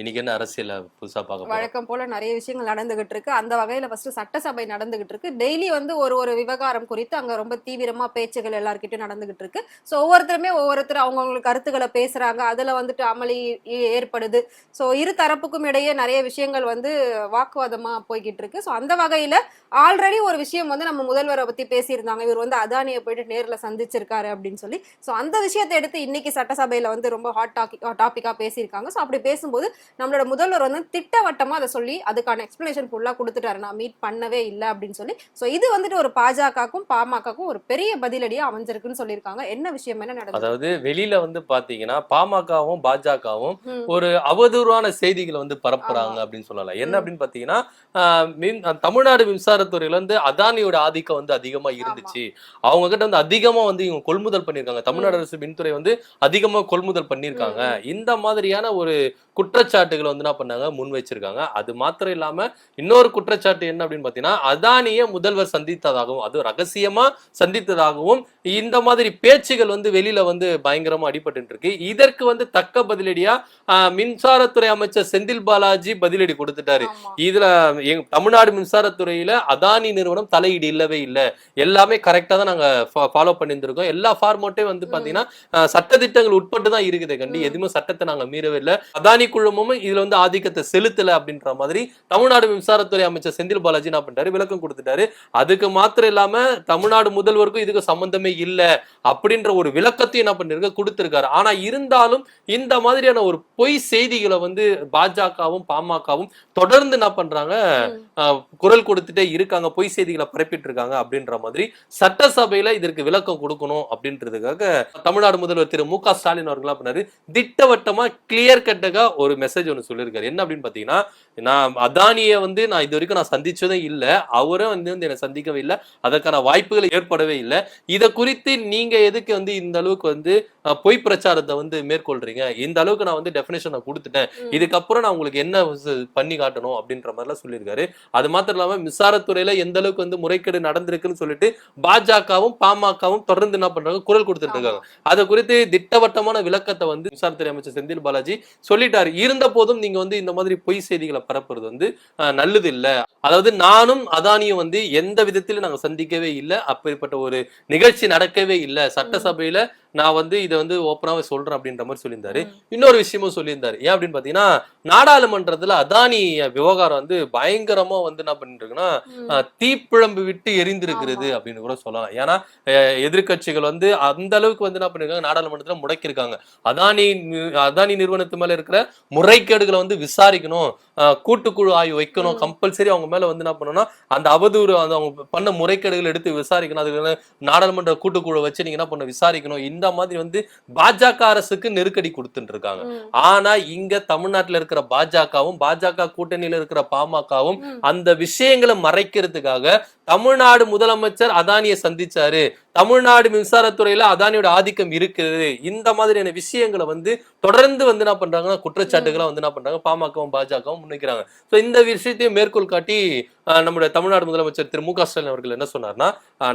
இன்னைக்கு என்ன அரசியல புதுசா பார்க்க வழக்கம் போல நிறைய விஷயங்கள் நடந்துகிட்டு இருக்கு அந்த வகையில ஃபர்ஸ்ட் சட்டசபை நடந்துகிட்டு இருக்கு டெய்லி வந்து ஒரு ஒரு விவகாரம் குறித்து அங்க ரொம்ப தீவிரமா பேச்சுகள் எல்லார்கிட்டயும் நடந்துகிட்டு இருக்கு ஸோ ஒவ்வொருத்தருமே ஒவ்வொருத்தர் அவங்கவுங்களுக்கு கருத்துக்களை பேசுறாங்க. அதுல வந்துட்டு அமளி ஏற்படுது. ஸோ இரு தரப்புக்கும் இடையே நிறைய விஷயங்கள் வந்து வாக்குவாதமா போய்கிட்டு இருக்கு ஸோ அந்த வகையில ஆல்ரெடி ஒரு விஷயம் வந்து நம்ம முதல்வரை பத்தி பேசியிருந்தாங்க. இவர் வந்து அதானியை போயிட்டு நேர்ல சந்திச்சிருக்காரு அப்படின்னு சொல்லி. ஸோ அந்த விஷயத்தை எடுத்து இன்னைக்கு சட்டசபையில வந்து ரொம்ப ஹாட் டாபிக் டாபிக்கா பேசியிருக்காங்க. ஸோ அப்படி பேசும்போது நம்மளோட முதல்வர் வந்து திட்டவட்டமா அதை சொல்லி அதுக்கான எக்ஸ்பிளனேஷன் ஃபுல்லா கொடுத்துட்டாரு. நான் மீட் பண்ணவே இல்லை அப்படின்னு சொல்லி. ஸோ இது வந்துட்டு ஒரு பாஜகக்கும் பாமகக்கும் ஒரு பெரிய பதிலடியா அமைஞ்சிருக்குன்னு சொல்லியிருக்காங்க. என்ன விஷயம் என்ன நடந்தது அதாவது வெளியில வந்து பாத்தீங்கன்னா பாமகவும் பாஜகவும். ஒரு அவதூறான செய்திகளை வந்து பரப்புறாங்க. அப்படின்னு சொல்லலாம். என்ன. அப்படின்னு பாத்தீங்கன்னா தமிழ்நாடு மின்சாரத்துறையில வந்து அதானியோட ஆதிக்கம் வந்து அதிகமா இருந்துச்சு. அவங்க கிட்ட வந்து அதிகமா வந்து இவங்க கொள்முதல் பண்ணிருக்காங்க தமிழ்நாடு அரசு மின்துறை வந்து அதிகமா கொள்முதல் பண்ணிருக்காங்க இந்த மாதிரியான ஒரு குற்றச்சாட்டுகளை வந்து என்ன பண்ணாங்க? முன் வச்சிருக்காங்க. அது மாத்திரம் இல்லாம இன்னொரு குற்றச்சாட்டு என்ன அப்படின்னு பாத்தீங்கன்னா அதானிய முதல்வர் சந்தித்ததாகவும் அது ரகசியமா சந்தித்ததாகவும் இந்த மாதிரி பேச்சுகள் வந்து வெளியில வந்து பயங்கரமா அடிபட்டு இருக்கு இதற்கு வந்து தக்க பதிலடியா மின்சாரத்துறை அமைச்சர் செந்தில் பாலாஜி பதிலடி கொடுத்துட்டாரு. இதுல எங்க தமிழ்நாடு மின்சாரத்துறையில அதானி நிறுவனம் தலையீடு இல்லவே இல்ல. எல்லாமே கரெக்டா தான் நாங்க ஃபாலோ பண்ணியிருந்திருக்கோம் எல்லா ஃபார்மேட்டையும் வந்து பாத்தீங்கன்னா அஹ், சட்டதிட்டங்கள் உட்பட்டு தான் இருக்குது கண்டி. எதுவுமே சட்டத்தை நாங்க மீறவே இல்லை. அதானி குழுமமும் இதுல வந்து ஆதிக்கத்தை செலுத்தல அப்படின்ற மாதிரி தமிழ்நாடு மின்சாரத்துறை அமைச்சர் செந்தில் பாலாஜி என்ன பண்ணிட்டாரு? விளக்கம் கொடுத்துட்டாரு. அதுக்கு மாத்திரம் இல்லாம தமிழ்நாடு முதல்வருக்கும் இதுக்கு சம்பந்தமே இல்ல அப்படின்ற ஒரு விளக்கத்தையும் என்ன பண்ணிருக்க? கொடுத்திருக்காரு. ஆனா இருந்தாலும் இந்த மாதிரியான ஒரு பொய் செய்திகளை வந்து பாஜகவும் பாமகவும் தொடர்ந்து என்ன பண்றாங்க? குரல் கொடுத்துட்டே இருக்காங்க. பொய் செய்திகளை பரப்பிட்டு இருக்காங்க அப்படின்ற மாதிரி சட்டசபையில இதற்கு விளக்கம் கொடுக்கணும் அப்படின்றதுக்காக தமிழ்நாடு முதல்வர் திரு மு க ஸ்டாலின் அவர்கள் பண்ணாரு? திட்டவட்டமா கிளியர் கட்டகா ஒரு மெசேஜ் ஒன்று சொல்லியிருக்காரு என்ன அப்படின்னு பாத்தீங்கன்னா நான் அதானியை வந்து நான் இது வரைக்கும் நான் சந்திச்சதே இல்லை. அவரும் வந்து வந்து என்னை சந்திக்கவே இல்லை. அதற்கான வாய்ப்புகள் ஏற்படவே இல்லை. இதை குறித்து நீங்க எதுக்கு வந்து இந்த அளவுக்கு வந்து பொய் பிரச்சாரத்தை வந்து மேற்கொள்றீங்க? இந்த அளவுக்கு நான் வந்து டெஃபினேஷன் நான் கொடுத்துட்டேன். இதுக்கப்புறம் நான் உங்களுக்கு என்ன பண்ணி காட்டணும் அப்படின்ற மாதிரிலாம் சொல்லியிருக்காரு. அது மாத்திரம் இல்லாம மின்சாரத்துறையில எந்த அளவுக்கு வந்து முறைகேடு நடந்திருக்குன்னு சொல்லிட்டு பாஜகவும் பாமகவும் தொடர்ந்து என்ன பண்றாங்க? குரல் கொடுத்துட்டு இருக்காங்க. அதை குறித்து திட்டவட்டமான விளக்கத்தை வந்து மின்சாரத்துறை அமைச்சர் செந்தில் பாலாஜி சொல்லிட்டாரு. இருந்த இருந்த போதும் நீங்க வந்து இந்த மாதிரி பொய் செய்திகளை பரப்புறது வந்து நல்லது இல்ல அதாவது நானும் அதானியும் வந்து எந்த விதத்திலும் நாங்க சந்திக்கவே இல்லை. அப்படிப்பட்ட ஒரு நிகழ்ச்சி நடக்கவே இல்லை. சட்டசபையில நான் வந்து இதை வந்து ஓப்பனாவே சொல்றேன் அப்படின்ற மாதிரி சொல்லியிருந்தாரு. இன்னொரு விஷயமும் சொல்லியிருந்தாரு ஏன் அப்படின்னு பாத்தீங்கன்னா நாடாளுமன்றத்துல அதானி விவகாரம் வந்து பயங்கரமா வந்து என்ன பண்ணிட்டு இருக்குன்னா ம். அஹ், தீப்பிழம்பு விட்டு எரிந்திருக்கிறது. அப்படின்னு கூட சொல்லலாம் ஏன்னா அஹ், எதிர்க்கட்சிகள் வந்து அந்த அளவுக்கு வந்து என்ன பண்ணிருக்காங்க நாடாளுமன்றத்துல முடக்கியிருக்காங்க அதானி அதானி நிறுவனத்து மேல இருக்கிற முறைகேடுகளை வந்து விசாரிக்கணும் கூட்டுக்குழு ஆய்வு வைக்கணும். கம்பல்சரி அவங்க மேல வந்து என்ன பண்ணணும்னா அந்த அவதூறு அந்த அவங்க பண்ண முறைகேடுகள் எடுத்து விசாரிக்கணும் அதுக்கு நாடாளுமன்ற கூட்டுக்குழு வச்சு நீங்க என்ன பண்ண விசாரிக்கணும் இந்த மாதிரி வந்து பாஜக அரசுக்கு நெருக்கடி கொடுத்துட்டு இருக்காங்க. ஆனா இங்க தமிழ்நாட்டுல இருக்கிற பாஜகவும் பாஜக கூட்டணியில இருக்கிற பாமகவும். அந்த விஷயங்களை மறைக்கிறதுக்காக தமிழ்நாடு முதலமைச்சர் அதானியை சந்திச்சாரு. தமிழ்நாடு மின்சாரத்துறையில அதானியோட ஆதிக்கம் இருக்குது இந்த மாதிரியான விஷயங்களை வந்து தொடர்ந்து வந்து என்ன பண்றாங்கன்னா குற்றச்சாட்டுகளை வந்து என்ன பண்றாங்க பாமகவும் பாஜகவும் முன்னிக்கிறாங்க ஸோ இந்த விஷயத்தையும் மேற்கோள் காட்டி நம்முடைய தமிழ்நாடு முதலமைச்சர் திரு மு க ஸ்டாலின் அவர்கள் என்ன சொன்னார்னா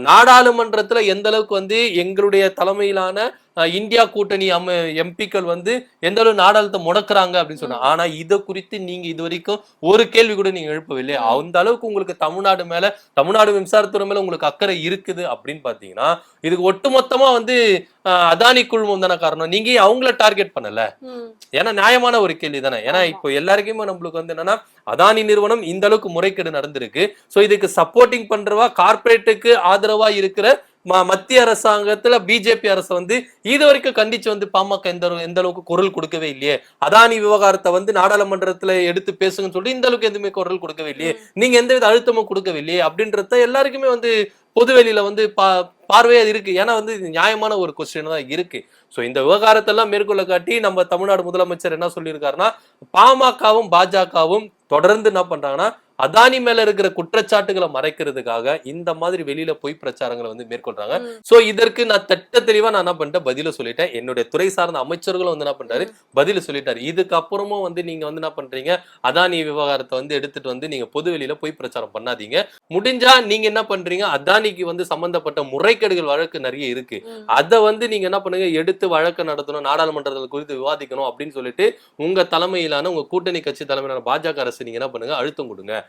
நாடாளுமன்றத்துல எந்த அளவுக்கு வந்து எங்களுடைய தலைமையிலான இந்தியா கூட்டணி அம எம்பிக்கள் வந்து எந்த அளவு நாடாளுமன்றத்தை முடக்குறாங்க அப்படின்னு சொன்னாங்க ஆனா இதை குறித்து நீங்க இது வரைக்கும் ஒரு கேள்வி கூட நீங்க எழுப்பவில்லை. அந்த அளவுக்கு உங்களுக்கு தமிழ்நாடு மேல தமிழ்நாடு மின்சாரத்துறை மேல உங்களுக்கு அக்கறை இருக்குது அப்படின்னு பாத்தீங்கன்னா இதுக்கு ஒட்டுமொத்தமா வந்து அதானி குழுமம் தானே காரணம் நீங்க அவங்கள டார்கெட் பண்ணல. ஏன்னா நியாயமான ஒரு கேள்வி தானே ஏன்னா. இப்போ எல்லாருக்குமே நம்மளுக்கு வந்து என்னன்னா அதானி நிறுவனம் இந்த அளவுக்கு முறைகேடு நடந்திருக்கு சோ இதுக்கு சப்போர்ட்டிங் பண்றவா கார்ப்பரேட்டுக்கு ஆதரவா இருக்கிற மத்திய அரசாங்கத்துல பிஜேபி அரசு வந்து இது வரைக்கும் கண்டிச்சு வந்து பாமக எந்த எந்த அளவுக்கு குரல் கொடுக்கவே இல்லையே. அதானி விவகாரத்தை வந்து நாடாளுமன்றத்துல எடுத்து பேசுங்கன்னு சொல்லி இந்த அளவுக்கு எதுவுமே குரல் கொடுக்கவே இல்லையே. நீங்க எந்தவித அழுத்தமும் கொடுக்கவே இல்லையே. அப்படின்றத எல்லாருக்குமே வந்து பொதுவெளியில வந்து பா பார்வையா இருக்கு. ஏன்னா வந்து நியாயமான ஒரு கொஸ்டின் தான் இருக்கு. சோ இந்த விவகாரத்தெல்லாம் மேற்கொள்ள காட்டி நம்ம தமிழ்நாடு முதலமைச்சர் என்ன சொல்லியிருக்காருன்னா பாமகவும் பாஜகவும் தொடர்ந்து என்ன பண்றாங்கன்னா அதானி மேல இருக்கிற குற்றச்சாட்டுகளை மறைக்கிறதுக்காக இந்த மாதிரி வெளியில பொய் பிரச்சாரங்களை வந்து மேற்கொள்றாங்க. சோ இதற்கு நான் தட்ட தெளிவா நான் என்ன பண்ணிட்டேன்? பதில சொல்லிட்டேன். என்னுடைய துறை சார்ந்த அமைச்சர்களும் வந்து என்ன பண்றாரு பதில சொல்லிட்டாரு. இதுக்கு அப்புறமும் வந்து நீங்க வந்து என்ன பண்றீங்க? அதானி விவகாரத்தை வந்து எடுத்துட்டு வந்து நீங்க பொது வெளியில பொய் பிரச்சாரம் பண்ணாதீங்க. முடிஞ்சா நீங்க என்ன பண்றீங்க? அதானிக்கு வந்து சம்பந்தப்பட்ட முறைகேடுகள் வழக்கு நிறைய இருக்கு. அதை வந்து நீங்க என்ன பண்ணுங்க? எடுத்து வழக்கு நடத்தணும் நாடாளுமன்றத்தில் குறித்து விவாதிக்கணும் அப்படின்னு சொல்லிட்டு உங்க தலைமையிலான உங்க கூட்டணி கட்சி தலைமையிலான பாஜக அரசு நீங்க என்ன பண்ணுங்க? அழுத்தம் கொடுங்க.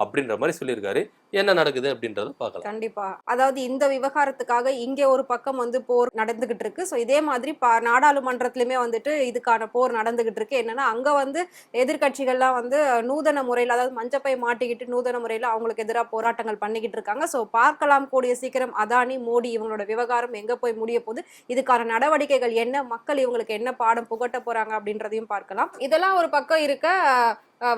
அப்படின்ற மாதிரி சொல்லியிருக்காரு. என்ன நடக்குது அப்படின்றத பார்க்கலாம். கண்டிப்பா. அதாவது இந்த விவகாரத்துக்காக இங்கே ஒரு பக்கம் வந்து போர் நடந்துகிட்டு இருக்கு. ஸோ இதே மாதிரி பா- நாடாளுமன்றத்திலுமே வந்துட்டு இதுக்கான போர் நடந்துகிட்டு இருக்கு. என்னன்னா அங்க வந்து எதிர்க்கட்சிகள்லாம் வந்து நூதன முறையில் அதாவது மஞ்சப்பை மாட்டிக்கிட்டு நூதன முறையில் அவங்களுக்கு எதிராக போராட்டங்கள் பண்ணிக்கிட்டு இருக்காங்க. ஸோ பார்க்கலாம் கூடிய சீக்கிரம் அதானி மோடி இவங்களோட விவகாரம் எங்க போய் முடிய போது இதுக்கான நடவடிக்கைகள் என்ன? மக்கள் இவங்களுக்கு என்ன பாடம் புகட்ட போறாங்க அப்படின்றதையும் பார்க்கலாம். இதெல்லாம் ஒரு பக்கம் இருக்க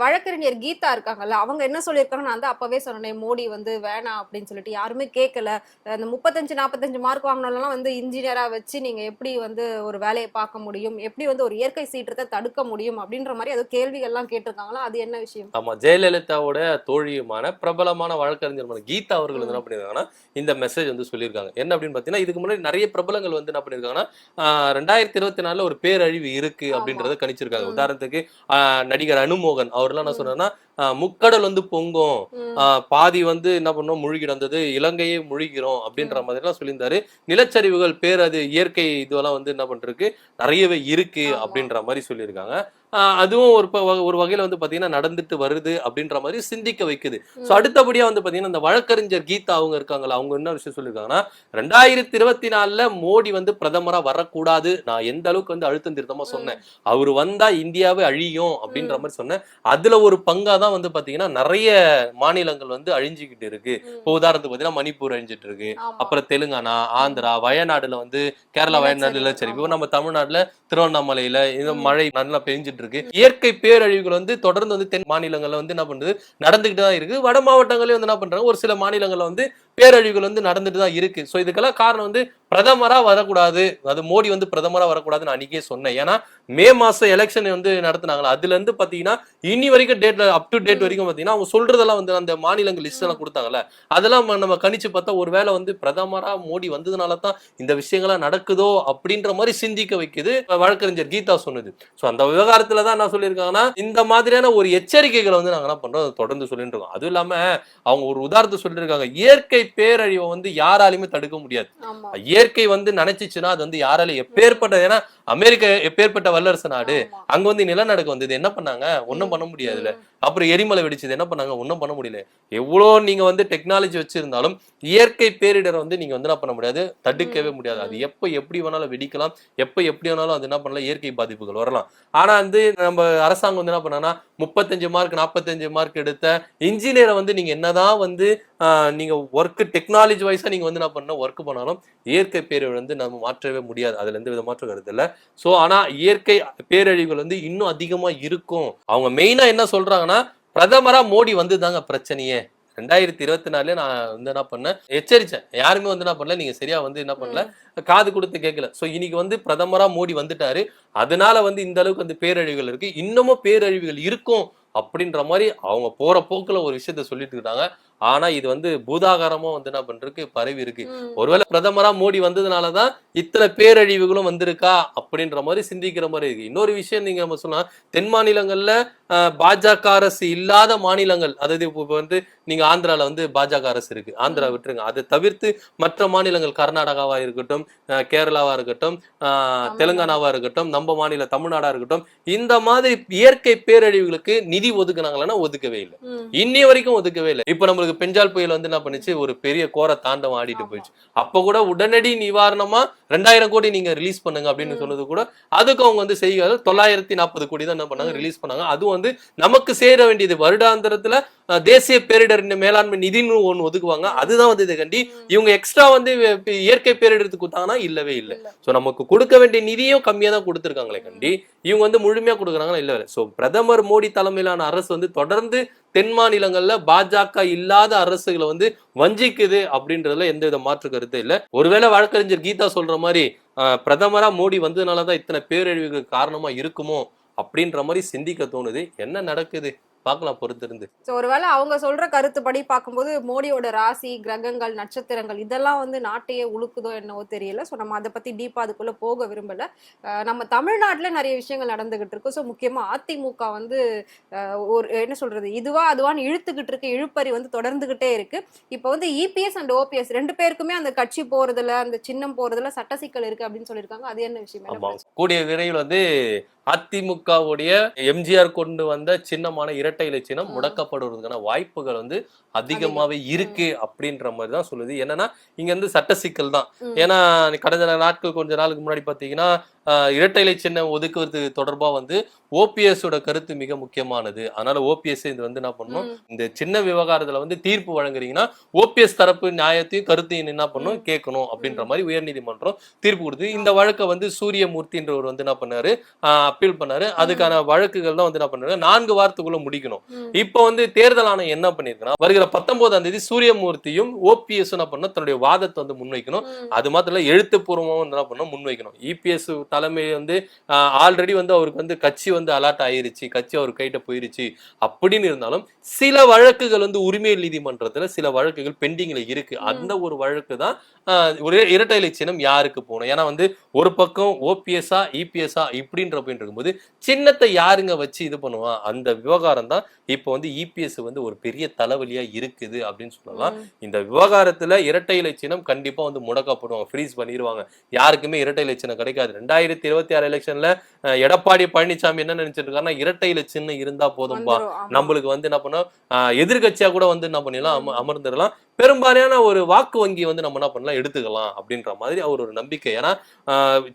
வழக்கறிஞர் கீதா இருக்காங்கல்ல அவங்க என்ன சொல்லியிருக்காங்க? நான் வந்து அப்பவே சொன்னேன் மோடி வந்து வேணாம் அப்படின்னு சொல்லிட்டு யாருமே கேட்கல அந்த முப்பத்தஞ்சு நாற்பத்தஞ்சு மார்க் வாங்கினாலும் வந்து இன்ஜினியரா வச்சு நீங்க எப்படி வந்து ஒரு வேலையை பார்க்க முடியும்? எப்படி வந்து ஒரு இயற்கை சீற்றத்தை தடுக்க முடியும்? அப்படின்ற மாதிரி அது கேள்விகள்லாம் கேட்டிருக்காங்களா? அது என்ன விஷயம்? ஆமா ஜெயலலிதாவோட தோழியுமான பிரபலமான வழக்கறிஞருமான கீதா அவர்கள் வந்து என்ன பண்ணியிருக்காங்கன்னா இந்த மெசேஜ் வந்து சொல்லியிருக்காங்க. என்ன அப்படின்னு பார்த்தீங்கன்னா இதுக்கு முன்னாடி நிறைய பிரபலங்கள் வந்து என்ன பண்ணியிருக்காங்கன்னா ஆஹ் ரெண்டாயிரத்தி இருபத்தி நாலுல ஒரு பேரழிவு இருக்கு அப்படின்றத கணிச்சிருக்காங்க. உதாரணத்துக்கு நடிகர் அனுமோகன் அவர்லாம் என்ன ம். முக்கடல் வந்து பொங்கும். பாதி வந்து என்ன பண்ணோம்? முழுகி வந்தது இலங்கையே முழுகிறோம் அப்படின்ற மாதிரி எல்லாம் சொல்லியிருந்தாரு. நிலச்சரிவுகள் பேரது இயற்கை இதுவெல்லாம் வந்து என்ன பண்றதுக்கு நிறையவே இருக்கு. அப்படின்ற மாதிரி சொல்லியிருக்காங்க. அதுவும் ஒரு ஒரு வகையில வந்து பாத்தீங்கன்னா நடந்துட்டு வருது அப்படின்ற மாதிரி சிந்திக்க வைக்குது சோ ம். அடுத்தபடியா வந்து பாத்தீங்கன்னா இந்த வழக்கறிஞர் கீதா அவங்க இருக்காங்களா அவங்க என்ன விஷயம் சொல்லியிருக்காங்கன்னா ரெண்டாயிரத்தி இருபத்தி நாலுல மோடி வந்து பிரதமரா வரக்கூடாது நான் எந்த அளவுக்கு வந்து அழுத்தம் திருத்தமா சொன்னேன் அவர் வந்தா இந்தியாவே அழியும் அப்படின்ற. மாதிரி சொன்னேன் அதுல ஒரு பங்கா தான் வந்து பாத்தீங்கன்னா நிறைய மாநிலங்கள் வந்து அழிஞ்சுக்கிட்டு இருக்கு. இப்போ உதாரணத்துக்கு பாத்தீங்கன்னா மணிப்பூர் அழிஞ்சிட்டு இருக்கு. அப்புறம் தெலுங்கானா ஆந்திரா வயநாடுல வந்து கேரளா வயநாடு நிலச்சரிவு, நிலச்சரிவு இப்போ. நம்ம தமிழ்நாட்டுல திருவண்ணாமலையில இந்த. மழை நல்லா பெஞ்சிட்டு இருக்கு. இயற்கை பேரழிவுகள் வந்து தொடர்ந்து வந்து தென் மாநிலங்கள்ல வந்து என்ன பண்ணுது? நடந்துகிட்டு தான் இருக்கு. வட மாவட்டங்களே வந்து என்ன பண்றாங்க? ஒரு சில மாநிலங்கள்ல வந்து பேரழிவுகள் வந்து நடந்துட்டு தான் இருக்கு. ஸோ இதுக்கெல்லாம் காரணம் வந்து பிரதமராக வரக்கூடாது. அது மோடி வந்து பிரதமராக வரக்கூடாதுன்னு அன்றைக்கே சொன்னேன். ஏன்னா மே மாதம் எலெக்ஷன் வந்து நடத்துனாங்களா அதுலேருந்து பார்த்தீங்கன்னா இனி வரைக்கும் டேட்டில் அப் டு டேட் வரைக்கும் பார்த்தீங்கன்னா அவங்க சொல்றதெல்லாம் வந்து அந்த மாநிலங்கள் லிஸ்ட் எல்லாம் கொடுத்தாங்கல்ல அதெல்லாம் நம்ம- நம்ம கணிச்சு பார்த்தா ஒரு வேளை வந்து பிரதமராக மோடி வந்ததுனால தான் இந்த விஷயங்கள்லாம் நடக்குதோ அப்படின்ற மாதிரி சிந்திக்க வைக்குது வழக்கறிஞர் கீதா சொன்னது. ஸோ அந்த விவகாரத்தில் தான் என்ன சொல்லியிருக்காங்கன்னா இந்த மாதிரியான ஒரு எச்சரிக்கைகளை வந்து நாங்கள் என்ன பண்ணுறோம் தொடர்ந்து சொல்லிட்டு இருக்கோம். அதுவும் இல்லாமல் அவங்க ஒரு உதாரணத்தை சொல்லியிருக்காங்க இயற்கை பேரழிவை வந்து யாராலையுமே தடுக்க முடியாது. இயற்கை வந்து நினைச்சிச்சுன்னா அது வந்து யாராலையும் எப்பேற்பட்ட ஏன்னா அமெரிக்கா எப்பேற்பட்ட வல்லரசு நாடு. அங்க வந்து நிலநடுக்கம் வந்தது. என்ன பண்ணாங்க? ஒண்ணும் பண்ண முடியாதுல ம். அப்புறம் எரிமலை வெடிச்சது. என்ன பண்ணாங்க? ஒண்ணும் பண்ண முடியல. எவ்வளோ நீங்க வந்து டெக்னாலஜி வச்சிருந்தாலும் இயற்கை பேரிடரை வந்து நீங்க வந்து என்ன பண்ண முடியாது? தடுக்கவே முடியாது. அது. எப்ப எப்படி வேணாலும் வெடிக்கலாம் எப்ப எப்படி வேணாலும் அது என்ன பண்ணலாம் இயற்கை பாதிப்புகள் வரலாம். ஆனா வந்து நம்ம அரசாங்கம் வந்து என்ன பண்ணாங்கன்னா முப்பத்தஞ்சு மார்க் நாற்பத்தஞ்சு மார்க் எடுத்த இன்ஜினியரை வந்து நீங்க என்னதான் வந்து ஆஹ், நீங்க ஒர்க் டெக்னாலஜி வைஸா நீங்க வந்து என்ன பண்ண ஒர்க் பண்ணாலும் இயற்கை பேரழிவு வந்து நம்ம மாற்றவே முடியாது. அதுல எந்த வித மாற்றம் கருத்து இல்ல. சோ ஆனா இயற்கை பேரழிவுகள் வந்து இன்னும் அதிகமா இருக்கும். அவங்க மெயினா என்ன சொல்றாங்கன்னா பிரதமரா மோடி வந்துதாங்க பிரச்சனையே. ரெண்டாயிரத்தி இருபத்தி நாலுல நான் வந்து என்ன பண்ணேன்? எச்சரிச்சேன். யாருமே வந்து என்ன பண்ணல நீங்க சரியா வந்து என்ன பண்ணல காது கொடுத்து கேட்கல. சோ இன்னைக்கு வந்து பிரதமரா மோடி வந்துட்டாரு. அதனால வந்து இந்த அளவுக்கு வந்து பேரழிவுகள் இருக்கு. இன்னமும் பேரழிவுகள் இருக்கும் அப்படின்ற மாதிரி அவங்க போற போக்குல ஒரு விஷயத்த சொல்லிட்டு இருக்காங்க. ஆனா இது வந்து பூதாகாரமா வந்து என்ன பண்றதுக்கு பரவி இருக்கு. ஒருவேளை பிரதமரா மோடி வந்ததுனாலதான் இத்தனை பேரழிவுகளும் வந்திருக்கா அப்படின்ற மாதிரி சிந்திக்கிற மாதிரி இருக்கு இன்னொரு விஷயம் நீங்க நம்ம சொன்னா தென் மாநிலங்கள்ல பாஜக அரசு இல்லாத மாநிலங்கள் அதாவது இப்போ வந்து நீங்க ஆந்திரால வந்து பாஜக அரசு இருக்கு ஆந்திரா. விட்டுருங்க அதை தவிர்த்து மற்ற மாநிலங்கள் கர்நாடகாவா இருக்கட்டும் கேரளாவா இருக்கட்டும். தெலுங்கானாவா இருக்கட்டும் நம்ம மாநில தமிழ்நாடா இருக்கட்டும் இந்த மாதிரி இயற்கை பேரழிவுகளுக்கு நிதி ஒதுக்குனாங்களா ஒதுக்கவே இல்லை. இன்னி வரைக்கும் ஒதுக்கவே இல்லை இப்ப நம்மளுக்கு பெஞ்சால் புயல் வந்து என்ன பண்ணுச்சு ஒரு பெரிய கோர தாண்டவம் ஆடிட்டு. போயிடுச்சு அப்ப கூட உடனடி நிவாரணமா ரெண்டாயிரம் கோடி நீங்க ரிலீஸ் பண்ணுங்க அப்படின்னு. சொன்னது கூட அதுக்கு அவங்க வந்து செய்ய தொள்ளாயிரத்தி நாற்பது கோடி தான் என்ன பண்ணாங்க. ரிலீஸ் பண்ணாங்க அதுவும் வந்து நமக்கு சேர வேண்டியது வருடாந்திரத்துல தேசிய பேரிடர் மேலாண்மை நிதின்னு ஒண்ணு ஒதுக்குவாங்க. அதுதான் வந்து இதை கண்டி. இவங்க எக்ஸ்ட்ரா வந்து இயற்கை பேரிடருக்கு கொடுத்தாங்கன்னா இல்லவே இல்லை. சோ நமக்கு கொடுக்க வேண்டிய நிதியும் கம்மியா தான் கொடுத்துருக்காங்களே கண்டி. இவங்க வந்து முழுமையா கொடுக்குறாங்களா? இல்ல. சோ பிரதமர் மோடி தலைமையிலான அரசு வந்து தொடர்ந்து தென் மாநிலங்கள்ல பாஜக இல்லாத அரசுகளை வந்து வஞ்சிக்குது அப்படின்றதுல எந்த வித மாற்று கருத்து இல்ல. ஒருவேளை வழக்கறிஞர் கீதா சொல்ற மாதிரி பிரதமரா மோடி வந்ததுனாலதான் இத்தனை பேரழிவுக்கு காரணமா இருக்குமோ அப்படின்ற மாதிரி சிந்திக்க தோணுது. என்ன நடக்குது? பார்க்கலாம் பொறுத்திருந்து. ஸோ ஒருவேளை அவங்க சொல்ற கருத்துப்படி பார்க்கும்போது மோடியோட ராசி கிரகங்கள் நட்சத்திரங்கள் இதெல்லாம் வந்து நாட்டையே உழுக்குதோ என்னவோ தெரியல. ஸோ நம்ம அதை பத்தி டீப்பா அதுக்குள்ள போக விரும்பல. நம்ம தமிழ்நாட்டுல நிறைய விஷயங்கள் நடந்துகிட்டு இருக்கு. ஸோ முக்கியமா அதிமுக வந்து ஒரு என்ன சொல்றது இதுவா அதுவான்னு இழுத்துக்கிட்டு இருக்கு இழுப்பறி வந்து தொடர்ந்துகிட்டே இருக்கு. இப்போ வந்து இபிஎஸ் அண்ட் ஓபிஎஸ் ரெண்டு பேருக்குமே அந்த கட்சி போறதுல அந்த சின்னம் போறதுல சட்ட சிக்கல் இருக்கு அப்படின்னு சொல்லியிருக்காங்க. அது என்ன விஷயம்? கூடிய விரைவில் வந்து அதிமுகவுடைய எம்ஜிஆர் கொண்டு வந்த சின்னமான இரட்டை இலை சின்னம். முடக்கப்படுவதற்கான வாய்ப்புகள் வந்து அதிகமாவே அதிகம். இருக்கு அப்படின்ற மாதிரி தான் சொல்லுது என்னன்னா இங்க வந்து சட்ட சிக்கல் தான். ஏன்னா கடந்த நாட்கள் கொஞ்ச நாளுக்கு முன்னாடி பாத்தீங்கன்னா ஆஹ், இரட்டை இலை சின்னம் ஒதுக்குவது தொடர்பா வந்து ஓபிஎஸ் ஓட கருத்து மிக முக்கியமானது. அதனால ஓபிஎஸ் இது வந்து என்ன பண்ணணும். இந்த சின்ன விவகாரத்துல வந்து தீர்ப்பு வழங்குறீங்கன்னா ஓபிஎஸ் தரப்பு நியாயத்தையும் கருத்தையும் என்ன பண்ணணும்? கேட்கணும் அப்படின்ற மாதிரி உயர்நீதிமன்றம் தீர்ப்பு கொடுத்து இந்த வழக்கை வந்து சூரியமூர்த்தின்றவர் வந்து என்ன பண்ணாரு? அப்பீல் பண்ணாரு. அதுக்கான வழக்குகள் தான் வந்து என்ன பண்ணாரு? நான்கு வாரத்துக்குள்ள முடிக்கணும். இப்போ வந்து தேர்தல் ஆணையம் என்ன பண்ணிருக்குன்னா வருகிற பத்தொன்பதாம் தேதி சூரியமூர்த்தியும் ஓபிஎஸ் என்ன பண்ணணும்? தன்னுடைய வாதத்தை வந்து முன்வைக்கணும். அது மாத்திரம் வந்து என்ன பண்ணணும்? முன்வைக்கணும். இபிஎஸ் தலைமை வந்து ஆல்ரெடி வந்து அவருக்கு வந்து கட்சி வந்து அலாட் ஆயிருச்சு கட்சி அவர் கைட்ட போயிருச்சு. அப்படின்னு இருந்தாலும் சில வழக்குகள் வந்து உரிமையல் நீதிமன்றத்துல சில வழக்குகள் பெண்டிங்ல இருக்கு. அந்த ஒரு வழக்கு தான் ஒரு இரட்டை இலை சின்னம் யாருக்கு போகணும்? ஏன்னா வந்து ஒரு பக்கம் ஓபிஎஸ்ஆ இபிஎஸ்ஆ இப்படின்ற போயிட்டு இருக்கும்போது சின்னத்தை யாருங்க வச்சு இது பண்ணுவா அந்த விவகாரம் தான் இப்போ வந்து இபிஎஸ் வந்து ஒரு பெரிய தலைவலியா இருக்குது அப்படின்னு சொல்லலாம். இந்த விவகாரத்துல இரட்டை இலை சின்னம் கண்டிப்பா வந்து முடக்கப்படுவாங்க ஃப்ரீஸ் பண்ணிடுவாங்க யாருக்குமே இரட்டை இலை சின்னம் கிடைக்காது. ரெண்டாயிரத்தி இருபத்தி ஆறு எலெக்ஷன்ல எடப்பாடி பழனிசாமி என்ன நினைச்சிட்டு இருக்காருன்னா இரட்டை இலை சின்னம் இருந்தா போதும்பா. நம்மளுக்கு வந்து என்ன பண்ணோம் எதிர்கட்சியா கூட வந்து என்ன பண்ணிடலாம்? அம- அமர்ந்துடலாம். பெரும்பாலான ஒரு வாக்கு வங்கி வந்து நம்ம என்ன பண்ணலாம்? எடுத்துக்கலாம் அப்படின்ற மாதிரி அவர் ஒரு நம்பிக்கை. ஏன்னா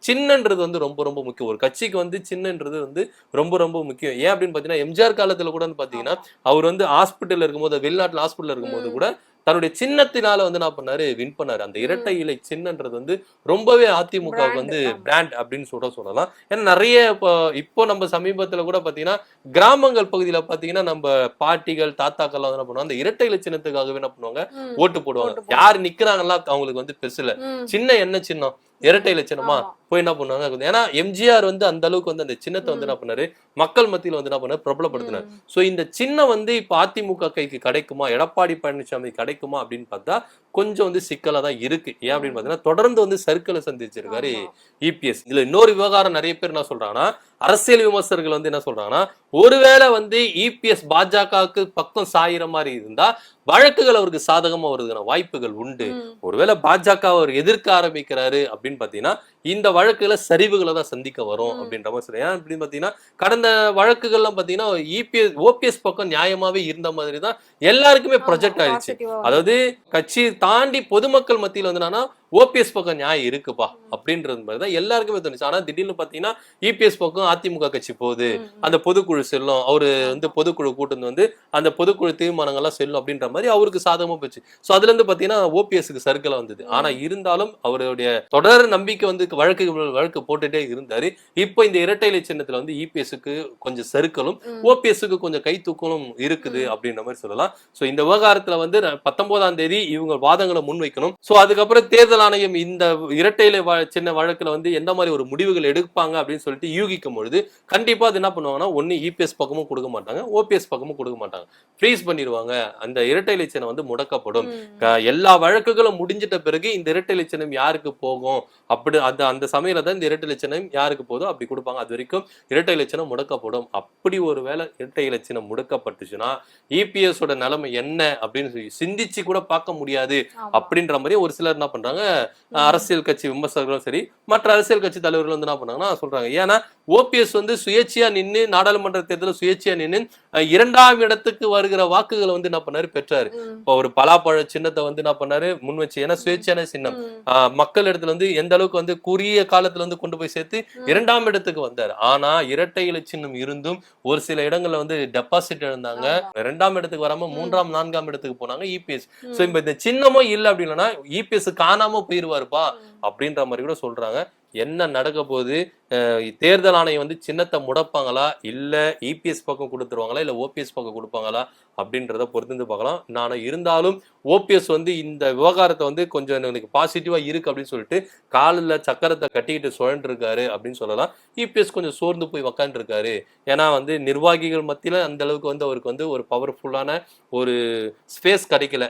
சின்னன்றது வந்து ரொம்ப ரொம்ப முக்கியம். ஒரு கட்சிக்கு வந்து சின்னன்றது வந்து ரொம்ப ரொம்ப முக்கியம். ஏன் அப்படின்னு பாத்தீங்கன்னா எம்ஜிஆர் காலத்துல கூட வந்து பாத்தீங்கன்னா அவர் வந்து ஹாஸ்பிட்டல் இருக்கும்போது வெளிநாட்டுல ஹாஸ்பிட்டல் இருக்கும்போது. கூட தன்னுடைய சின்னத்தினால வந்து என்ன பண்ணாரு? வின் பண்ணாரு. அந்த இரட்டை இலை சின்னன்றது வந்து ரொம்பவே அதிமுகவுக்கு Brand, வந்து. பிராண்ட் அப்படின்னு சொல்ல சொல்லலாம். ஏன்னா நிறைய இப்போ இப்போ நம்ம சமீபத்துல கூட பாத்தீங்கன்னா கிராமங்கள் பகுதியில பாத்தீங்கன்னா நம்ம பாட்டிகள் தாத்தாக்கள்லாம் வந்து என்ன பண்ணுவாங்க? அந்த இரட்டை இலை சின்னத்துக்காகவே என்ன பண்ணுவாங்க. ஓட்டு போடுவாங்க. யார் நிக்கிறாங்களா அவங்களுக்கு வந்து பெருசுல. சின்ன என்ன சின்னம்? இரட்டை ஆமா. போய் என்ன பண்ணுவாங்க? ஏன்னா எம்ஜிஆர் வந்து அந்த அளவுக்கு வந்து அந்த சின்னத்தை வந்து. என்ன பண்ணாரு? மக்கள் மத்தியில வந்து என்ன பண்ணாரு? பிரபலப்படுத்தினார். சோ இந்த சின்னம் வந்து இப்ப அதிமுக கைக்கு கிடைக்குமா? எடப்பாடி பழனிசாமி கிடைக்குமா? அப்படின்னு பார்த்தா கொஞ்சம் வந்து சிக்கலா தான் இருக்கு. ஏன் அப்படின்னு பாத்தீங்கன்னா தொடர்ந்து வந்து சர்க்கிளை சந்திச்சிருக்காரு. இபிஎஸ் இதுல இன்னொரு விவகாரம் நிறைய பேர் என்ன சொல்றாங்கன்னா அரசியல் விமர்சகர்கள் வந்து என்ன சொல்றாங்கன்னா ஒருவேளை வந்து இபிஎஸ் பாஜகவுக்கு பக்கம் சாயிற மாதிரி இருந்தா வழக்குகள் அவருக்கு சாதகமா வருதுக்கான வாய்ப்புகள் உண்டு. ஒருவேளை பாஜக அவர் எதிர்க்க ஆரம்பிக்கிறாரு அப்படின்னு பாத்தீங்கன்னா இந்த வழக்குல சரிவுகளை தான் சந்திக்க வரும். அப்படின்ற மாதிரி சொல்றேன் ஏன் அப்படின்னு பாத்தீங்கன்னா கடந்த வழக்குகள்லாம் பாத்தீங்கன்னா இபிஎஸ் ஓபிஎஸ் பக்கம் நியாயமாவே இருந்த மாதிரி தான் எல்லாருக்குமே ப்ரொஜெக்ட் ஆயிடுச்சு. அதாவது கட்சி தாண்டி பொதுமக்கள் மத்தியில வந்து என்னன்னா ஓபிஎஸ் பக்கம் நியாயம் இருக்குப்பா அப்படின்றது மாதிரி தான் எல்லாருக்குமே தோணுச்சு ஆனா திடீர்னு பாத்தீங்கன்னா இபிஎஸ் பக்கம் அதிமுக கட்சி போகுது. அந்த பொதுக்குழு செல்லும் அவரு வந்து பொதுக்குழு கூட்டு வந்து அந்த பொதுக்குழு தீர்மானங்கள்லாம் செல்லும் அப்படின்ற மாதிரி அவருக்கு சாதகமா போச்சு சோ அதுல இருந்து பாத்தீங்கன்னா ஓபிஎஸ்க்கு சர்க்கிள் வந்தது. ஆனா இருந்தாலும் அவருடைய தொடர் நம்பிக்கை வந்து வழக்கு வழக்கு போட்டுட்டே இருந்தாரு. இப்போ இந்த இரட்டை இலை சின்னத்துல வந்து இபிஎஸ்க்கு கொஞ்சம் சறுக்கலும். ஓபிஎஸ்க்கு கொஞ்சம் கை தூக்கலும் இருக்குது. அப்படின்ற மாதிரி சொல்லலாம். சோ இந்த விவகாரத்துல வந்து பத்தொன்பதாம் தேதி இவங்க வாதங்களை முன்வைக்கணும். சோ அதுக்கப்புறம் தேர்தல் ஆணையம் இந்த இரட்டை இலை சின்ன வழக்குல வந்து எந்த மாதிரி ஒரு முடிவுகள் எடுப்பாங்க அப்படின்னு சொல்லிட்டு யூகிக்கும் பொழுது கண்டிப்பா அது என்ன பண்ணுவாங்கன்னா ஒன்னு இபிஎஸ் பக்கமும் கொடுக்க மாட்டாங்க ஓபிஎஸ் பக்கமும் கொடுக்க மாட்டாங்க. ஃப்ரீஸ் பண்ணிடுவாங்க. அந்த இரட்டை இலை சின்னம் வந்து முடக்கப்படும். எல்லா வழக்குகளும் முடிஞ்சிட்ட பிறகு இந்த இரட்டை இலச்சனம் யாருக்கு போகும்? அப்படி அந்த அந்த சமயத்துல தான் இந்த இரட்டை இலச்சனம் யாருக்கு போதோ அப்படி கொடுப்பாங்க. அது வரைக்கும் இரட்டை இலச்சனம் முடக்கப்படும். அப்படி ஒரு வேளை இரட்டை இலச்சனம் முடக்கப்பட்டுச்சுன்னா இபிஎஸ் ஓட நிலைமை என்ன அப்படின்னு சொல்லி சிந்திச்சு கூட பார்க்க முடியாது. அப்படின்ற மாதிரி ஒரு சிலர் என்ன பண்றாங்க. அரசியல் கட்சி விமர்சகர்களும் சரி மற்ற அரசியல் கட்சி தலைவர்கள் வந்து என்ன பண்ணாங்கன்னா சொல்றாங்க. ஏன்னா ஓபிஎஸ் வந்து சுயேட்சையா நின்னு நாடாளுமன்ற தேர்தலில் சுயேட்சையா நின்னு அஹ், இரண்டாம் இடத்துக்கு வருகிற வாக்குகளை வந்து என்ன பண்ணாரு? பெற்றாரு. இப்போ ஒரு பலாப்பழ சின்னத்தை வந்து என்ன பண்ணாரு? முன் வச்சு ஏன்னா சுயேட்சையான சின்னம். மக்கள் இடத்துல வந்து எந்த அளவுக்கு வந்து குறுகிய காலத்துல வந்து கொண்டு போய் சேர்த்து. இரண்டாம் இடத்துக்கு வந்தார் ஆனா இரட்டை இலை சின்னம் இருந்தும் ஒரு சில இடங்கள்ல வந்து டெபாசிட் இழந்தாங்க ஆமா. இரண்டாம் இடத்துக்கு வராம. மூன்றாம் நான்காம் இடத்துக்கு போனாங்க இபிஎஸ் ம். சோ இப்ப இந்த சின்னமும் இல்ல அப்படின்னா இபிஎஸ் காணாம போயிருவாருப்பா. அப்படின்ற மாதிரி கூட சொல்றாங்க என்ன நடக்க போகுது தேர்தல் ஆணையம் வந்து சின்னத்தை முடப்பாங்களா? இல்லை இபிஎஸ் பக்கம் கொடுத்துருவாங்களா? இல்லை ஓபிஎஸ் பக்கம் கொடுப்பாங்களா? அப்படின்றத பொறுத்திருந்து பார்க்கலாம். நான் இருந்தாலும் ஓபிஎஸ் வந்து இந்த விவகாரத்தை வந்து கொஞ்சம் எனக்கு பாசிட்டிவாக இருக்குது அப்படின்னு சொல்லிட்டு காலில் சக்கரத்தை கட்டிக்கிட்டு சுழன்றிருக்காரு அப்படின்னு சொல்லலாம். இபிஎஸ் கொஞ்சம் சோர்ந்து போய் உக்காந்துருக்காரு. ஏன்னா வந்து நிர்வாகிகள் மத்தியில் அந்த அளவுக்கு வந்து அவருக்கு வந்து ஒரு பவர்ஃபுல்லான ஒரு ஸ்பேஸ் கிடைக்கல.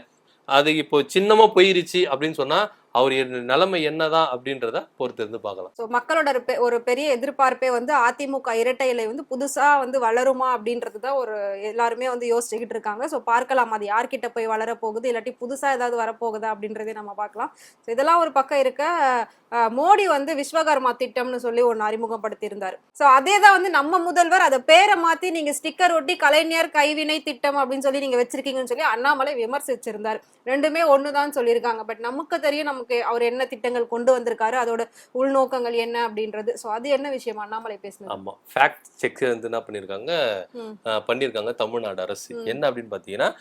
அது இப்போ சின்னமாக போயிருச்சு அப்படின்னு சொன்னால் அவர் நிலைமை என்னதான் அப்படின்றத பொறுத்து இருந்து பார்க்கலாம். ஸோ மக்களோட ஒரு பெ- ஒரு பெரிய எதிர்பார்ப்பே வந்து அதிமுக இரட்டை இலை வந்து புதுசா வந்து வளருமா அப்படின்றது தான் ஒரு எல்லாருமே வந்து யோசிச்சுக்கிட்டு இருக்காங்க. ஸோ பார்க்கலாம் அது யார்கிட்ட போய் வளர போகுது இல்லாட்டி புதுசா ஏதாவது வரப்போகுதா அப்படின்றதே நம்ம பார்க்கலாம். ஸோ இதெல்லாம் ஒரு பக்கம் இருக்க மோடி வந்து விஸ்வகர்மா திட்டம்னு சொல்லி ஒன்று அறிமுகப்படுத்தி இருந்தார் ஸோ அதே தான் வந்து நம்ம முதல்வர் அதை பேரை மாற்றி நீங்கள் ஸ்டிக்கர் ஒட்டி கலைஞர் கைவினை திட்டம் அப்படின்னு சொல்லி நீங்கள் வச்சிருக்கீங்கன்னு சொல்லி அண்ணாமலை விமர்சிச்சிருந்தார். ரெண்டுமே ஒண்ணுதான் சொல்லியிருக்காங்க. பட் நமக்கு தெரியும் நமக்கு அவர் என்ன திட்டங்கள் கொண்டு வந்திருக்காரு அதோட உள்நோக்கங்கள் என்ன அப்படின்றது. சோ அது என்ன விஷயம்? அண்ணாமலை பேசினது. ஆமா. ஃபேக்ட் செக் வந்து என்ன. அஹ் பண்ணிருக்காங்க தமிழ்நாடு அரசு. என்ன அப்படின்னு பாத்தீங்கன்னா அஹ்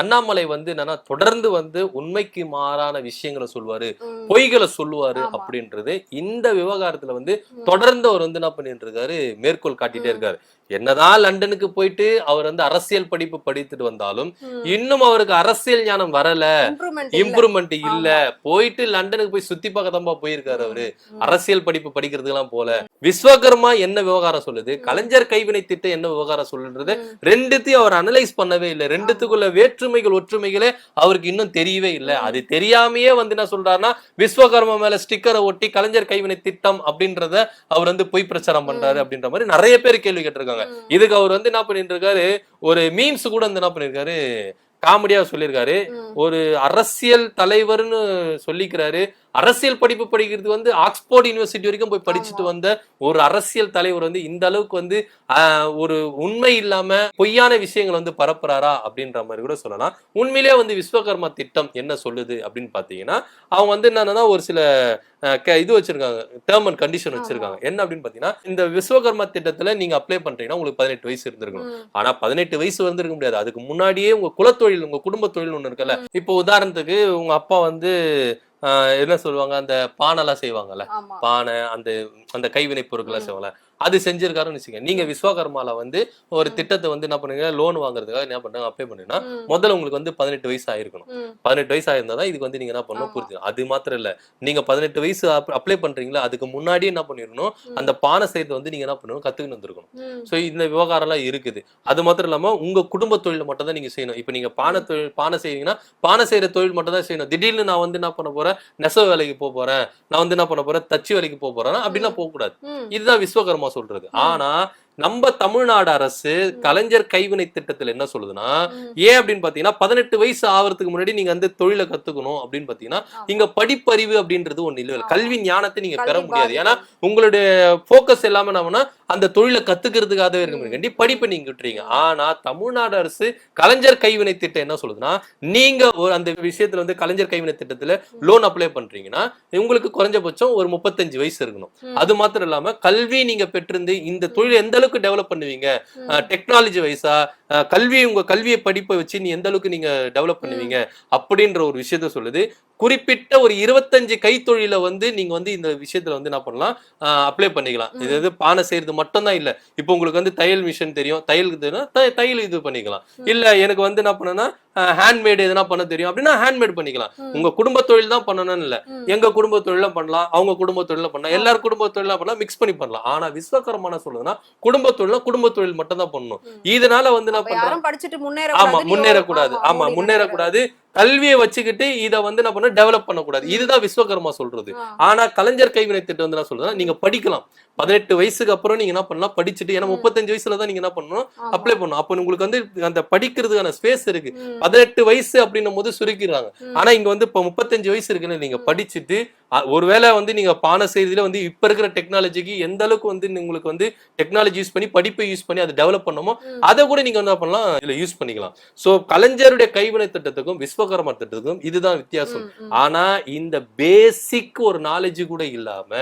அண்ணாமலை வந்து என்னன்னா தொடர்ந்து வந்து உண்மைக்கு மாறான விஷயங்களை சொல்லுவாரு. பொய்களை சொல்லுவாரு. அப்படின்றது இந்த விவகாரத்துல வந்து. தொடர்ந்து அவர் வந்து என்ன பண்ணிட்டு இருக்காரு மேற்கோள் காட்டிட்டே. இருக்காரு என்னதான் லண்டனுக்கு போயிட்டு அவர் வந்து அரசியல் படிப்பு படித்துட்டு வந்தாலும். இன்னும் அவருக்கு அரசியல் ஞானம் வரல. இம்ப்ரூவ்மெண்ட் இல்ல போயிட்டு லண்டனுக்கு போய் சுத்தி பார்க்க தான் போயிருக்காரு அவரு. அரசியல் படிப்பு படிக்கிறதுக்கெல்லாம் போல விஸ்வகர்மா என்ன விவகாரம் சொல்லுது? கலைஞர் கைவினை திட்டம் என்ன விவகாரம் சொல்லுன்றது. ரெண்டுத்தையும் அவர் அனலைஸ் பண்ணவே இல்லை. ரெண்டுத்துக்குள்ள வேற்றுமைகள் ஒற்றுமைகளே அவருக்கு இன்னும் தெரியவே இல்லை. அது தெரியாமையே வந்து என்ன சொல்றாருன்னா விஸ்வகர்மா மேல ஸ்டிக்கரை ஒட்டி கலைஞர் கைவினை திட்டம் அப்படின்றத அவர் வந்து பொய் பிரச்சாரம் பண்றாரு அப்படின்ற மாதிரி நிறைய பேர் கேள்வி கேட்டிருக்காங்க. இதுக்கு அவர் வந்து என்ன பண்ணிட்டு இருக்காரு ஒரு மீம்ஸ் கூட வந்து என்ன பண்ணிருக்காரு காமெடியா சொல்லியிருக்காரு. ஒரு அரசியல் தலைவர்னு சொல்லிக்கிறாரு. அரசியல் படிப்பு படிக்கிறது வந்து ஆக்ஸ்போர்ட் யூனிவர்சிட்டி வரைக்கும் போய் படிச்சுட்டு. வந்த ஒரு அரசியல் தலைவர் வந்து இந்த அளவுக்கு வந்து ஒரு உண்மை இல்லாம பொய்யான விஷயங்களை வந்து பரப்புறாரா அப்படின்ற மாதிரி கூட சொல்லலாம். உண்மையிலேயே வந்து விஸ்வகர்மா திட்டம் என்ன சொல்லுது அப்படின்னு பாத்தீங்கன்னா அவங்க வந்து என்னன்னா ஒரு சில இது வச்சிருக்காங்க டேர்ம் அண்ட் கண்டிஷன் வச்சிருக்காங்க. என்ன அப்படின்னு பாத்தீங்கன்னா இந்த விஸ்வகர்மா திட்டத்துல நீங்க அப்ளை பண்றீங்கன்னா உங்களுக்கு பதினெட்டு வயசு இருந்திருக்கணும் ம். ஆனா பதினெட்டு வயசு வந்திருக்க முடியாது. அதுக்கு முன்னாடியே உங்க குலத்தொழில் உங்க குடும்ப தொழில் ஒண்ணு இருக்குல்ல. இப்போ உதாரணத்துக்கு உங்க அப்பா வந்து என்ன சொல்லுவாங்க? அந்த பானைலாம் செய்வாங்கல்ல? ஆமா. பானை அந்த அந்த கைவினை பொருட்களை ம். செய்வாங்கல்ல, செய்வாங்கல்ல? அது செஞ்சிருக்காருன்னு வச்சுக்கோங்க. நீங்க விஸ்வகர்மால வந்து ஒரு. திட்டத்தை வந்து என்ன பண்ணுங்க? லோன் வாங்குறதுக்காக என்ன பண்ணுங்க அப்ளை பண்ணுங்கன்னா. முதல்ல உங்களுக்கு வந்து பதினெட்டு வயசு ஆயிருக்கணும். பதினெட்டு வயசு ஆயிருந்தா தான் இதுக்கு வந்து நீங்க என்ன பண்ணணும். புரிஞ்சு அது மாத்திரம் இல்ல. நீங்க பதினெட்டு வயசு அப்ளை பண்றீங்களா? அதுக்கு முன்னாடியே என்ன பண்ணிருக்கணும். அந்த பானை செய்யறது வந்து நீங்க என்ன பண்ணணும்? கத்துக்கணும் வந்திருக்கணும். ஸோ இந்த விவகாரம்லாம் இருக்குது. அது மாத்திரம் இல்லாம உங்க குடும்ப தொழில் மட்டும் தான் நீங்க செய்யணும். இப்போ நீங்க பானை தொழில் பானை செய்வீங்கன்னா பானை செய்யற தொழில் மட்டும் தான் செய்யணும். திடீர்னு நான் வந்து என்ன பண்ண போறேன்? நெசவு வேலைக்கு போக போறேன். நான் வந்து என்ன பண்ண போறேன்? தச்சு வேலைக்கு போக போறேன். அப்படின்னா போக கூடாது. இதுதான் விஸ்வகர்மா சொல்றது. ஆனா நம்ம தமிழ்நாடு அரசு கலைஞர் கைவினை திட்டத்துல என்ன சொல்லுதுன்னா. ஏன் அப்படின்னு பாத்தீங்கன்னா பதினெட்டு வயசு ஆவறதுக்கு முன்னாடி நீங்க வந்து தொழிலை கத்துக்கணும் அப்படின்னு பாத்தீங்கன்னா. இங்க படிப்பறிவு அப்படின்றது ஒண்ணு இல்ல. கல்வி ஞானத்தை நீங்க பெற முடியாது. ஏன்னா உங்களுடைய போக்கஸ் எல்லாமே என்னன்னா அந்த தொழிலை கத்துக்கிறதுக்காகவே இருக்க படிப்பை நீங்க விட்டுறீங்க ஆனா தமிழ்நாடு அரசு கலைஞர் கைவினை திட்டம் என்ன சொல்லுதுன்னா நீங்க ஒரு அந்த விஷயத்துல வந்து கலைஞர் கைவினை திட்டத்துல லோன் அப்ளை பண்றீங்கன்னா உங்களுக்கு குறைஞ்சபட்சம் ஒரு முப்பத்தஞ்சு வயசு இருக்கணும். அது மாத்திரம் இல்லாம கல்வி நீங்க பெற்றிருந்து இந்த தொழில் எந்த அளவுக்கு டெவலப் பண்ணுவீங்க. டெக்னாலஜி வைஸா கல்வி உங்க கல்வியை படிப்பை வச்சு நீ எந்த அளவுக்கு நீங்க டெவலப் பண்ணுவீங்க அப்படின்ற ஒரு விஷயத்த சொல்லுது குறிப்பிட்ட ஒரு இருபத்தஞ்சு கைத்தொழில வந்து நீங்க வந்து இந்த விஷயத்துல வந்து என்ன பண்ணலாம் அப்ளை பண்ணிக்கலாம். இது வந்து பானை செய்யறது மட்டும் தான் இல்ல இப்போ உங்களுக்கு வந்து தையல் மிஷின் தெரியும் தையல் தெரியும் தையல் இது பண்ணிக்கலாம். இல்ல எனக்கு வந்து என்ன பண்ணனா ஹேண்ட்மேட் எதனா பண்ண தெரியும் அப்படின்னா ஹேண்ட்மேட் பண்ணிக்கலாம். உங்க குடும்ப தொழில் தான் பண்ணணும்னு இல்ல. எங்க குடும்ப தொழிலும் பண்ணலாம் அவங்க குடும்ப தொழிலும் பண்ணலாம். எல்லாரும் குடும்ப தொழிலாம் பண்ணலாம் மிக்ஸ் பண்ணி பண்ணலாம் ஆனா விஸ்வகரமான சொல்லுதுன்னா குடும்ப தொழில்னா குடும்ப தொழில் மட்டும் தான் பண்ணணும். இதனால வந்து என்ன யாரும் படிச்சுட்டு முன்னேற ஆமா முன்னேறக்கூடாது. ஆமா முன்னேறக்கூடாது. கல்வியை வச்சுக்கிட்டு இத வந்து என்ன பண்ண டெவலப் பண்ணக்கூடாது. இதுதான் விஸ்வகர்மா சொல்றது. ஆனா கலைஞர் கைவினை திட்டம் வந்து என்ன சொல்றதுன்னா நீங்க படிக்கலாம். பதினெட்டு வயசுக்கு அப்புறம் நீங்க என்ன பண்ணலாம்? படிச்சுட்டு ஏன்னா. முப்பத்தஞ்சு வயசுல தான் நீங்க என்ன பண்ணணும்? அப்ளை பண்ணணும். அப்ப உங்களுக்கு வந்து அந்த படிக்கிறதுக்கான ஸ்பேஸ் இருக்கு. பதினெட்டு வயசு அப்படின்னும் போது சுருக்கிடுறாங்க. ம். ஆனா இங்க வந்து இப்ப முப்பத்தஞ்சு வயசு இருக்குன்னு நீங்க. படிச்சுட்டு ஒருவேளை வந்து நீங்க பானை செய்தியில வந்து இப்ப இருக்கிற டெக்னாலஜிக்கு எந்த அளவுக்கு வந்து உங்களுக்கு வந்து டெக்னாலஜி யூஸ் பண்ணி படிப்பை யூஸ் பண்ணி அதை டெவலப் பண்ணணுமோ ம். அதை கூட நீங்க என்ன பண்ணலாம்? இதுல யூஸ் பண்ணிக்கலாம். சோ கலைஞருடைய கைவினை திட்டத்துக்கும் விஸ்வகர்மா திட்டத்துக்கும் இதுதான் வித்தியாசம். ஆனா இந்த பேசிக் ஒரு நாலேஜ் கூட இல்லாம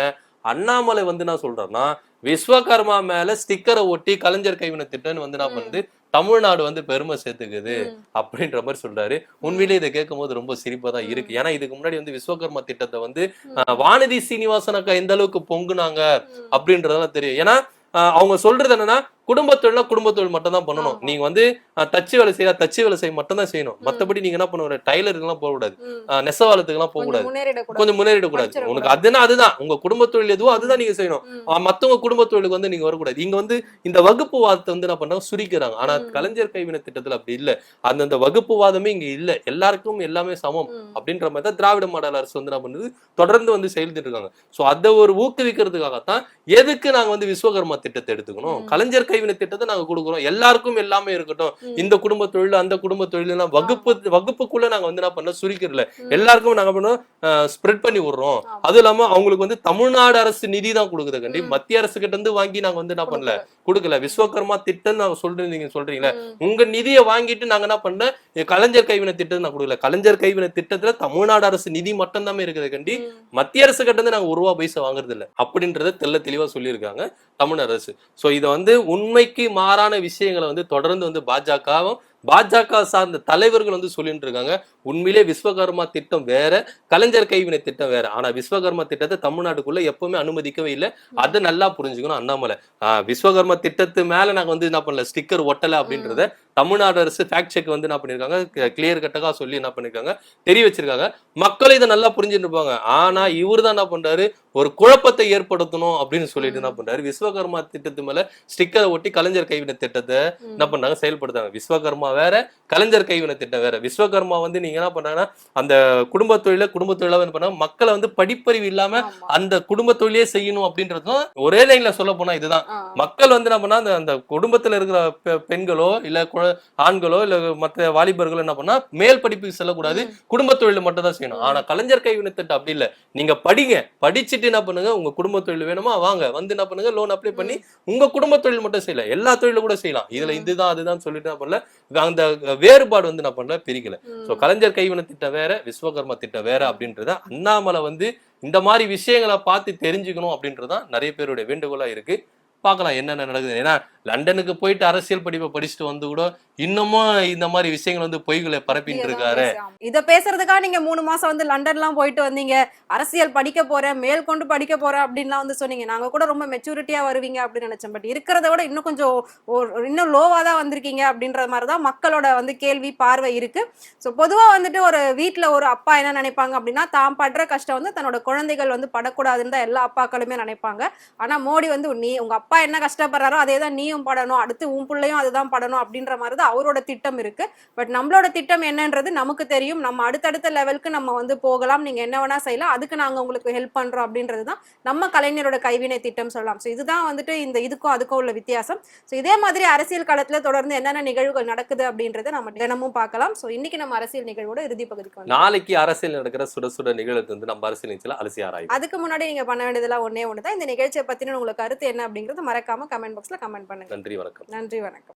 அண்ணாமலை வந்து நான் சொல்றேன்னா விஸ்வகர்மா மேல ஸ்டிக்கரை ஒட்டி கலைஞர் கைவினை திட்டம்னு வந்து நான். வந்து தமிழ்நாடு வந்து பெருமை சேர்த்துக்குது. அப்படின்ற மாதிரி சொல்றாரு உண்மையிலேயே இதை கேட்கும் போது ரொம்ப சிரிப்பா தான் இருக்கு ஏன்னா இதுக்கு முன்னாடி வந்து விஸ்வகர்மா திட்டத்தை வந்து வானதி சீனிவாசன் அக்கா எந்த அளவுக்கு பொங்குனாங்க. அப்படின்றதெல்லாம் தெரியும் ஏன்னா அவங்க சொல்றது என்னன்னா குடும்ப தொழில்னா குடும்ப தொழில் மட்டும் தான் பண்ணணும். நீங்க வந்து தச்சு வேலை செய்யறா தச்சு வேலை செய்ய மட்டும் தான் செய்யணும். மத்தபடி நீங்க என்ன பண்ண டைலருக்கு எல்லாம் போக கூடாது நெசவாளத்துக்கு எல்லாம் போக கொஞ்சம் கூடாது முன்னேறிடக்கூடாது. படிச்சிடக்கூடாது. உனக்கு அதுனா அதுதான். உங்க குடும்ப தொழில் எதுவோ அதுதான் நீங்க செய்யணும். மத்தவங்க குடும்ப தொழிலுக்கு வந்து நீங்க வரக்கூடாது. இங்க வந்து இந்த வகுப்பு வாதத்தை வந்து என்ன பண்றாங்க? சுரிக்கிறாங்க. ஆனா. கலைஞர் கைவினை திட்டத்துல அப்படி இல்ல. அந்தந்த வகுப்பு வாதமே இங்க இல்ல. எல்லாருக்கும் எல்லாமே சமம். அப்படின்ற மாதிரி தான் திராவிட மாடல் அரசு வந்து என்ன பண்ணுது? தொடர்ந்து வந்து செயல்பட்டு இருக்காங்க. சோ அதை ஒரு ஊக்குவிக்கிறதுக்காகத்தான் எதுக்கு நாங்க வந்து விஸ்வகர்மா திட்டத்தை எடுத்துக்கணும். கலைஞர் கைவினை திட்டத்தை நாங்க கொடுக்குறோம். எல்லாருக்கும் எல்லாமே இருக்கட்டும். இந்த குடும்ப தொழில் அந்த குடும்ப தொழில் வகுப்பு வகுப்புக்குள்ள நாங்க வந்து என்ன பண்ண சுரிக்கிறல. எல்லாருக்கும் நாங்க பண்ணோம்? ஸ்ப்ரெட் பண்ணி விடுறோம். அதுவும் இல்லாம அவங்களுக்கு வந்து தமிழ்நாடு அரசு நிதி தான் கொடுக்குது கண்டி. மத்திய அரசு கிட்ட இருந்து வாங்கி நாங்க வந்து என்ன பண்ணல? கொடுக்கல. விஸ்வகர்மா திட்டம் நீங்க சொல்றீங்களே. ம். உங்க நிதியை வாங்கிட்டு நாங்க என்ன பண்ண கலைஞர் கைவினை திட்டம் நான் கொடுக்கல. கலைஞர் கைவினை திட்டத்துல தமிழ்நாடு அரசு நிதி மட்டும் தான் இருக்குது கண்டி. மத்திய அரசு கிட்ட இருந்து நாங்க ஒரு ரூபா பைசா வாங்குறது இல்ல அப்படின்றத தெள்ள தெளிவா சொல்லியிருக்காங்க தமிழ் அரசு. சோ இதை வந்து உண்மைக்கு மாறான விஷயங்களை வந்து தொடர்ந்து வந்து பாஜகவும் பாஜக சார்ந்த தலைவர்கள் வந்து சொல்லிட்டு இருக்காங்க. உண்மையிலே விஸ்வகர்மா திட்டம் வேற கலைஞர் கைவினை திட்டம் வேற. ஆனா விஸ்வகர்மா திட்டத்தை தமிழ்நாட்டுக்குள்ள எப்பவுமே அனுமதிக்கவே இல்லை. அதை நல்லா புரிஞ்சுக்கணும் அண்ணாமலை. விஸ்வகர்மா திட்டத்து மேல நாங்க வந்து என்ன பண்ணல ஸ்டிக்கர் ஒட்டல அப்படின்றத தமிழ்நாடு அரசு ஃபேக்ட் செக் வந்து என்ன பண்ணிருக்காங்க? கிளியர் கட்டக்கா சொல்லி என்ன பண்ணிருக்காங்க? தெரிய வச்சிருக்காங்க. மக்கள் இதை நல்லா புரிஞ்சுட்டு இருப்பாங்க. ஆனா இவர் தான் என்ன பண்றாரு? ஒரு குழப்பத்தை ஏற்படுத்தணும் அப்படின்னு சொல்லிட்டு என்ன பண்றாரு? விஸ்வகர்மா திட்டத்து மேல ஸ்டிக்கரை ஒட்டி கலைஞர் கைவினை திட்டத்தை. என்ன பண்றாங்க? செயல்படுத்தாங்க விஸ்வகர்மா வேற கலைஞர் கைவினை திட்டம் வேற. விஸ்வகர்மா வந்து நீங்க என்ன பண்றாங்கன்னா அந்த குடும்ப தொழில குடும்ப தொழிலாக என்ன பண்ணாங்க மக்களை வந்து படிப்பறிவு இல்லாம. அந்த குடும்ப தொழிலே செய்யணும் அப்படின்றதும் ஒரே லைன்ல சொல்ல போனா இதுதான். மக்கள் வந்து என்ன பண்ணா அந்த குடும்பத்துல இருக்கிற பெண்களோ இல்ல ஆண்களோ இல்ல மற்ற வாலிபர்களோ என்ன பண்ணா மேல் படிப்புக்கு செல்லக்கூடாது. குடும்ப தொழில் மட்டும் தான் செய்யணும். ஆனா கலைஞர் கைவினை திட்டம் அப்படி இல்ல. நீங்க படிங்க. படிச்சுட்டு என்ன பண்ணுங்க? உங்க குடும்ப தொழில் வேணுமா? வாங்க. வந்து என்ன பண்ணுங்க? லோன் அப்ளை பண்ணி உங்க குடும்ப தொழில் மட்டும் செய்யல. எல்லா தொழிலும் கூட செய்யலாம். இதுல. இதுதான் அதுதான் சொல்லிட்டு என்ன பண்ணல? அந்த வேறுபாடு வந்து என்ன பண்ணல? பிரிக்கல. சோ கலைஞர் கைவினை திட்டம் வேற விஸ்வகர்மா திட்டம் வேற அப்படின்றத அண்ணாமலை வந்து இந்த மாதிரி விஷயங்களை பார்த்து தெரிஞ்சுக்கணும் அப்படின்றதுதான் நிறைய பேருடைய வேண்டுகோளா இருக்கு. பார்க்கலாம் என்னென்ன நடக்குது. ஏன்னா லண்டனுக்கு போயிட்டு அரசியல் படிப்பை படிச்சுட்டு வந்து கூட இன்னமும் இந்த மாதிரி விஷயங்கள் வந்து பொய்களை பரப்பிட்டு இருக்காரு. இத பேசுறதுக்கா நீங்க மூணு மாசம் வந்து லண்டன்லாம் போயிட்டு வந்தீங்க. அரசியல் படிக்க போறேன் மேல் கொண்டு படிக்க போறேன் அப்படின்லாம் வந்து சொன்னீங்க. நாங்க கூட ரொம்ப மெச்சூரிட்டியா வருவீங்க அப்படின்னு நினைச்சோம் பட் இருக்கிறத விட இன்னும் கொஞ்சம் இன்னும் லோவா தான் வந்திருக்கீங்க அப்படின்ற மாதிரி தான் மக்களோட வந்து கேள்வி பார்வை இருக்கு. ஸோ பொதுவா வந்துட்டு ஒரு வீட்ல ஒரு அப்பா என்ன நினைப்பாங்க அப்படின்னா தான் படுற கஷ்டம் வந்து தன்னோட குழந்தைகள் வந்து படக்கூடாதுன்னு தான் எல்லா அப்பாக்களுமே நினைப்பாங்க. ஆனா மோடி வந்து நீ உங்க அப்பா என்ன கஷ்டப்படுறாரோ அதே தான் நீயும் படணும் அடுத்து உன் பிள்ளையும் அதுதான் படணும் அப்படின்ற மாதிரி தான் அவரோட திட்டம் இருக்கு. பட் நம்மளோட திட்டம் என்னன்றது நமக்கு தெரியும். நம்ம அடுத்தடுத்த லெவலுக்கு நம்ம வந்து போகலாம். நீங்க என்ன வேணா செய்யலாம். அதுக்கு நாங்க உங்களுக்கு ஹெல்ப் பண்றோம் அப்படின்றது தான் நம்ம கலைஞரோட கைவினை திட்டம் சொல்லலாம். ஸோ இதுதான் வந்துட்டு இந்த இதுக்கும் அதுக்கும் உள்ள வித்தியாசம். ஸோ இதே மாதிரி அரசியல் களத்துல தொடர்ந்து என்னென்ன நிகழ்வுகள் நடக்குது அப்படின்றத நம்ம தினமும் பார்க்கலாம். ஸோ இன்னைக்கு நம்ம அரசியல் நிகழ்வோட இறுதி பகுதிக்கு நாளைக்கு அரசியல் நடக்கிற சுட சுட நிகழ்வு வந்து நம்ம அரசியல் நிகழ்ச்சியில அலசி ஆராய்வோம். அதுக்கு முன்னாடி நீங்க பண்ண வேண்டியதெல்லாம் ஒண்ணே ஒன்று தான் இந்த நிகழ்ச்சியை பத்தின உங்களுக்கு கருத்து என்ன அப்படிங்கறது மறக்காம கமெண்ட் பாக்ஸ்ல கமெண்ட் பண்ணுங்க நன்றி வணக்கம். நன்றி வணக்கம்.